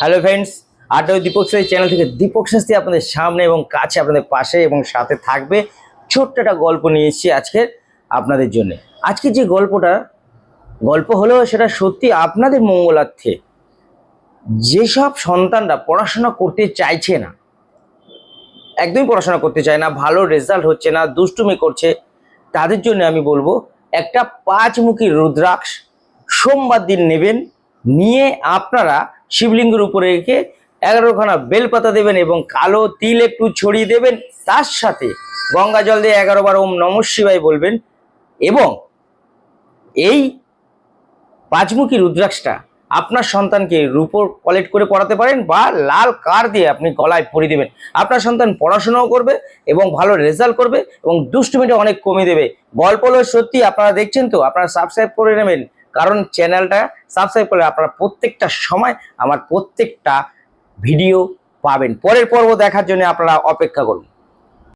Hello friends ওই Dipak Shastri channel থেকে দীপক শাস্ত্রী আপনাদের সামনে এবং কাছে আপনাদের পাশে এবং সাথে থাকবে। ছোট্ট একটা গল্প নিয়ে এসেছি আজকের আপনাদের জন্য। আজকে যে গল্পটা, গল্প হলো সেটা সত্যি আপনাদের মঙ্গলার্থে। যেসব সন্তানরা পড়াশোনা করতে চাইছে না, একদমই পড়াশোনা করতে চায় না, ভালো রেজাল্ট হচ্ছে না, দুষ্টুমি করছে, তাদের জন্য আমি বলব, একটা পাঁচমুখী রুদ্রাক্ষ সোমবার দিন নেবেন, নিয়ে আপনারা শিবলিঙ্গের উপরে রেখে এগারোখানা বেলপাতা দেবেন এবং কালো তিল একটু ছড়িয়ে দেবেন। তার সাথে গঙ্গা জল দিয়ে এগারো বার ওম নম শিবায় বলবেন এবং এই পাঁচমুখী রুদ্রাক্ষটা আপনার সন্তানকে রূপোর কালেক্ট করে পড়াতে পারেন বা লাল কার দিয়ে আপনি গলায় পরিয়ে দেবেন। আপনার সন্তান পড়াশোনাও করবে এবং ভালো রেজাল্ট করবে এবং দুষ্টুমিটা অনেক কমিয়ে দেবে। গল্প হলো সত্যি, আপনারা দেখছেন তো, আপনারা সাবস্ক্রাইব করে নেবেন। কারণ চ্যানেলটা সাবস্ক্রাইব করলে আপনারা প্রত্যেকটা সময় আমার প্রত্যেকটা ভিডিও পাবেন। পরের পর্ব দেখার জন্য আপনারা অপেক্ষা করুন।